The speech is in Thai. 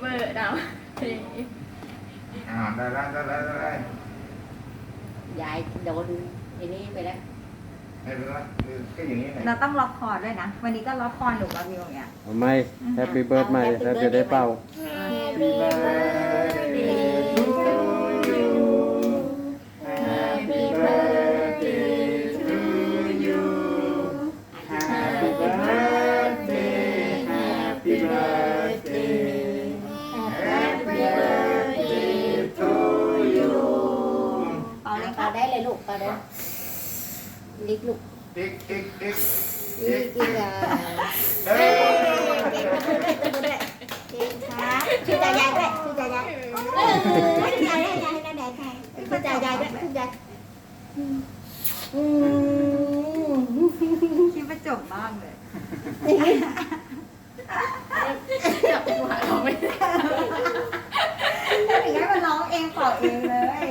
ได้แล้วได้แล้วได้แล้วยายโดนไอ้นี่ไปแล้วไม่เป็นไรคือก็อย่างนี้ไงเราต้องล็อกคอด้วยนะ วันนี้ก็ล็อกคอหนูกับวิวอย่างเงี้ยเอาไหมแฮปปี้เบิร์ดใหม่แล้วจะได้เป่า Happy birthday to you Happy birthday to you Happy birthday Happy birthday เป่าเลยคเอารับได้เลยลูกเอาได้ลิกลูกติ๊กติ๊กติ๊กลิกอีกอะเฮ้ยเก่งกับมือด้วยกับมือด้วยเก่งครับชื่อตายายด้วยชื่อตายายเออชื่อยายยายยายยายยายชื่อตายายด้วยชื่อยายอืมคิดว่าจบมากเลยจับจังหวะเราไม่ได้ถึงให้มันร้องเองเป่าเองเลย